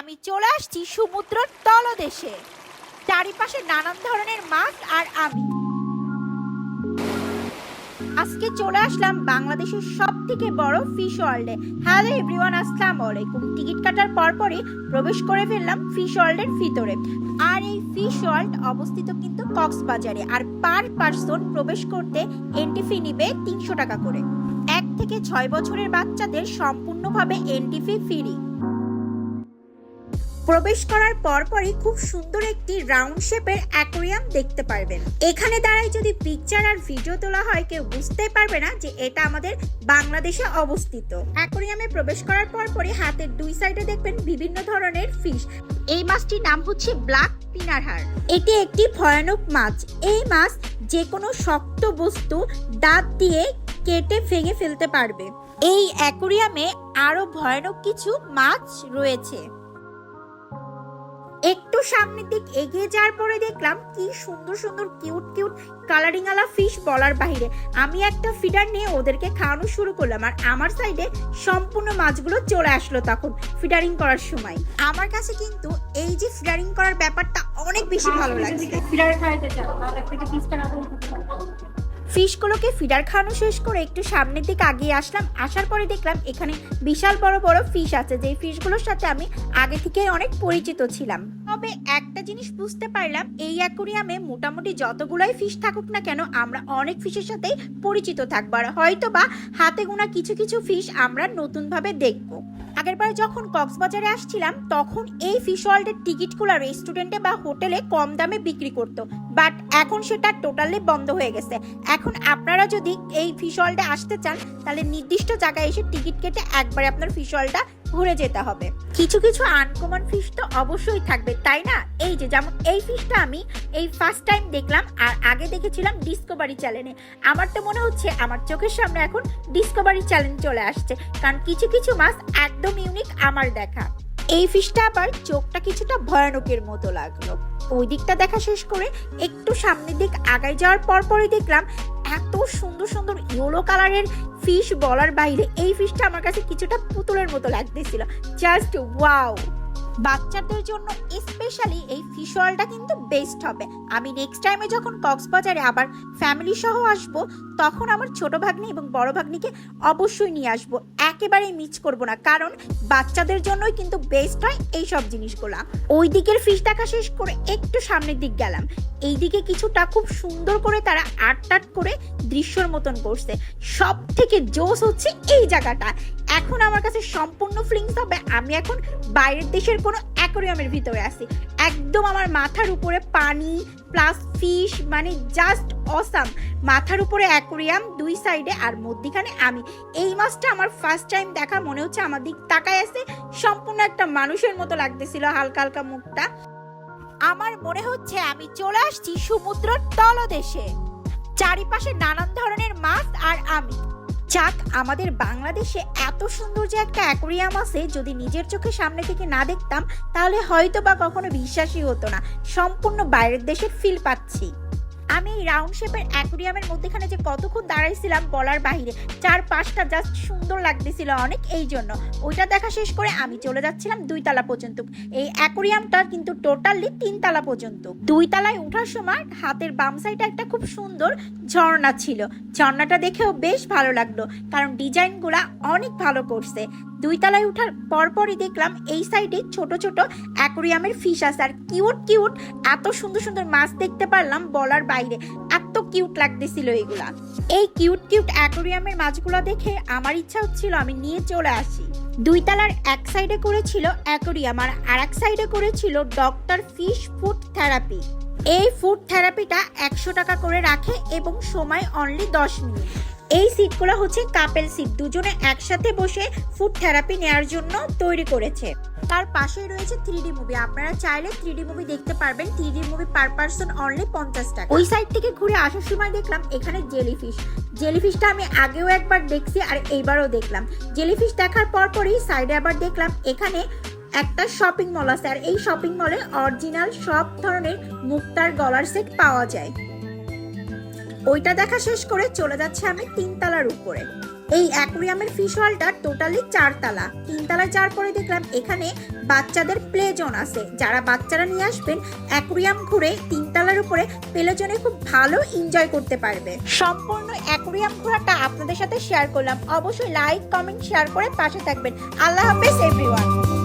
আমি চলে আসছি সমুদ্রের তলদেশে। চারিপাশে নানান ধরনের মাছ আর আমি। আজকে চলে আসলাম বাংলাদেশের সব থেকে বড় ফিশ ওয়ার্ল্ডে হ্যালো এভরিওয়ান আসসালামু আলাইকুম। টিকিট কাটার পরপরই প্রবেশ করে ফেললাম ফিশ ওয়ার্ল্ডের ভিতরে। আর এই ফিশ ওয়ার্ল্ড অবস্থিত কিন্তু কক্সবাজারে। আর পার পার্সন প্রবেশ করতে এন্ট্রি ফি নিবে তিনশো টাকা করে। এক থেকে ছয় বছরের বাচ্চাদের সম্পূর্ণভাবে এন্ট্রি ফি ফ্রি প্রবেশ করার পরপরই খুব সুন্দর একটি রাউন্ড শেপের অ্যাকোরিয়াম দেখতে পারবেন। এখানে দাঁড়াই যদি পিকচার আর ভিডিও তোলা হয়, কেউ বুঝতে পারবে না যে এটা আমাদের বাংলাদেশে অবস্থিত। অ্যাকোরিয়ামে প্রবেশ করার পরপরই হাতের দুই সাইডে দেখবেন বিভিন্ন ধরনের ফিশ এই মাছটির নাম হচ্ছে ব্ল্যাক পিনারহার এটি একটি ভয়ানক মাছ। এই মাছ যে কোনো শক্ত বস্তু দাঁত দিয়ে কেটে ভেঙে ফেলতে পারবে। এই অ্যাকোরিয়ামে আরও ভয়ানক কিছু মাছ রয়েছে। একটু সামনের দিক এগিয়ে যাওয়ার পরে দেখলাম কি সুন্দর সুন্দর কিউট কিউট কালারিং আলা ফিশ বলার বাইরে। আমি একটা ফিডার নিয়ে ওদেরকে খাওয়ানো শুরু করলাম আর আমার সাইডে সম্পূর্ণ মাছগুলো চলে আসলো তখন ফিডারিং করার সময়। আমার কাছে কিন্তু এই যে ফিডারিং করার ব্যাপারটা অনেক বেশি ভালো লাগে ফিরার খাইতে চাও ফিশগুলোকে ফিডার খাওয়ানো শেষ করে একটু সামনের দিকে আগিয়ে আসলাম। আসার পরে দেখলাম এখানে বিশাল বড় বড় ফিশ আছে। যেই ফিশগুলোর সাথে আমি আগে থেকে অনেক পরিচিত ছিলাম। তবে একটা জিনিস বুঝতে পারলাম, এই অ্যাকুরিয়ামে মোটামুটি যতগুলোই ফিশ থাকুক না কেন, আমরা অনেক ফিশের সাথেই পরিচিত থাকব। আর হয়তো বা হাতে গোনা কিছু কিছু ফিশ আমরা নতুনভাবে দেখব। আগেরবার যখন কক্সবাজারে আসছিলাম, তখন এই ফিশ ওয়ার্ল্ডের টিকিটগুলো রেস্টুরেন্টে বা হোটেলে কম দামে বিক্রি করতো। বাট এখন সেটা টোটালি বন্ধ হয়ে গেছে। এখন আপনারা যদি এই ফিশ ওয়ার্ল্ডে আসতে চান, তাহলে নির্দিষ্ট জায়গায় এসে টিকিট কেটে একবারে আপনার ফিশ ওয়ার্ল্ডটা ঘুরে যেতে হবে। কিছু কিছু আনকমন ফিশ তো অবশ্যই থাকবে, তাই না? এই যে, যেমন এই ফিশটা আমি এই ফার্স্ট টাইম দেখলাম আর আগে দেখেছিলাম ডিসকভারি চ্যানেলে আমার তো মনে হচ্ছে আমার চোখের সামনে এখন ডিসকভারি চ্যানেল চলে আসছে, কারণ কিছু কিছু মাছ একদম ইউনিক আমার দেখা। এই ফিশটা আবার চোখটা কিছুটা ভয়ানকের মতো লাগল। ওই দিকটা দেখা শেষ করে একটু সামনের দিক আগায় যাওয়ার পর পরই দেখলাম এত সুন্দর সুন্দর ইয়েলো কালারের ফিশ বলার বাইরে এই ফিশটা আমার কাছে কিছুটা পুতুলের মতো লাগতেছিল। জাস্ট ওয়াও বাচ্চাদের জন্য স্পেশালি এই ফিশ ওয়ালটা কিন্তু বেস্ট হবে। আমি নেক্সট টাইমে যখন কক্সবাজারে আবার ফ্যামিলি সহ আসব, তখন আমার ছোট ভাগ্নি এবং বড় ভাগ্নিকে অবশ্যই নিয়ে আসব। একেবারেই মিস করব না, কারণ বাচ্চাদের জন্যই কিন্তু বেস্ট হয় এই সব জিনিসগুলা। ওই দিকের ফিশ দেখা শেষ করে একটু সামনের দিক গেলাম। এইদিকে কিছুটা খুব সুন্দর করে তারা আট টাট করে দৃশ্যর মতন করছে। সব থেকে জোস হচ্ছে এই জায়গাটা। এখন আমার কাছে সম্পূর্ণ ফিলিংস হবে আমি এখন বাইরের দেশের কোনো অ্যাকোরিয়ামের ভিতরে আছি। একদম আমার মাথার উপরে পানি প্লাস ফিশ মানে জাস্ট অসাম মাথার উপরে অ্যাকোরিয়াম দুই সাইডে আর মধ্যিখানে আমি। এই মাছটা আমার ফার্স্ট টাইম দেখা, মনে হচ্ছে আমার দিক তাকায় আছে। সম্পূর্ণ একটা মানুষের মতো লাগতেছিল হালকা হালকা মুখটা। আমার মনে হচ্ছে আমি চলে আসছি সমুদ্রের তলদেশে। চারিপাশে নানান ধরনের মাছ আর আমি। যাক আমাদের বাংলাদেশে এত সুন্দর যে একটা অ্যাকোরিয়াম আছে, যদি নিজের চোখে সামনে থেকে না দেখতাম, তাহলে হয়তো বা কখনো বিশ্বাসই হতো না। সম্পূর্ণ বাইরের দেশের ফিল পাচ্ছি। আমি এই রাউন্ড শেপের অ্যাকোরিয়ামের মধ্যেখানে যে কতক্ষণ দাঁড়াইছিলাম বলার বাইরে চার পাঁচটা জাস্ট সুন্দর লাগতেছিল অনেক এই জন্য। ওইটা দেখা শেষ করে আমি চলে যাচ্ছিলাম দুই তালা পর্যন্ত। এই অ্যাকোরিয়ামটা কিন্তু টোটালি তিন তালা পর্যন্ত। দুই তালায় ওঠার সময় হাতের বাম সাইডে একটা খুব সুন্দর ঝর্ণা ছিল। ঝর্ণাটা দেখেও বেশ ভালো লাগল, কারণ ডিজাইনগুলা অনেক ভালো করছে। দুই তলায় ওঠার পরপরই দেখলাম এই সাইডে ছোট ছোট অ্যাকোরিয়ামের ফিশ আছে। আর কিউট কিউট, এত সুন্দর সুন্দর মাছ দেখতে পারলাম বলার বাইরে। এত কিউট লাগতেছিল এগুলা। এই কিউট কিউট অ্যাকোরিয়ামের মাছগুলো দেখে আমার ইচ্ছা হচ্ছিল আমি নিয়ে চলে আসি। দুই তলার এক সাইডে করেছিল অ্যাকোরিয়াম আর আর এক সাইডে করেছিল ডক্টর ফিশ ফুড থেরাপি। এই ফুড থেরাপিটা একশো টাকা করে রাখে এবং সময় অনলি দশ মিনিট। এই সিটগুলো হচ্ছে কাপেল সিট দুজনে একসাথে বসে ফুড থেরাপি নেওয়ার জন্য তৈরি করেছে। তার পাশেই রয়েছে থ্রি মুভি আপনারা চাইলে থ্রি মুভি দেখতে পারবেন। Three movie per person only পঞ্চাশ টাকা। ওই সাইড থেকে ঘুরে আসার সময় দেখলাম এখানে জেলিফিশ জেলিফিশটা আমি আগেও একবার দেখছি আর এইবারও দেখলাম। জেলিফিশ দেখার পর পরই সাইডে আবার দেখলাম এখানে একটা শপিং মল আছে। আর এই শপিং মলে অরিজিনাল সব ধরনের মুক্তার গলার সেট পাওয়া যায়। ওইটা দেখা শেষ করে চলে যাচ্ছে আমি তিনতলার উপরে। এই অ্যাকুরিয়ামের ফিশ হলটা টোটালি চারতলা। তিনতলায় যাওয়ার পরে দেখলাম, এখানে বাচ্চাদের প্লে জোন আছে। যারা বাচ্চারা নিয়ে আসবেন, অ্যাকুরিয়াম ঘুরে তিনতলার উপরে প্লে জোনে খুব ভালো এনজয় করতে পারবে। সম্পূর্ণ অ্যাকুরিয়াম ঘোরাটা আপনাদের সাথে শেয়ার করলাম। অবশ্যই লাইক কমেন্ট শেয়ার করে পাশে থাকবেন। আল্লাহ হাফেজ এভরিওয়ান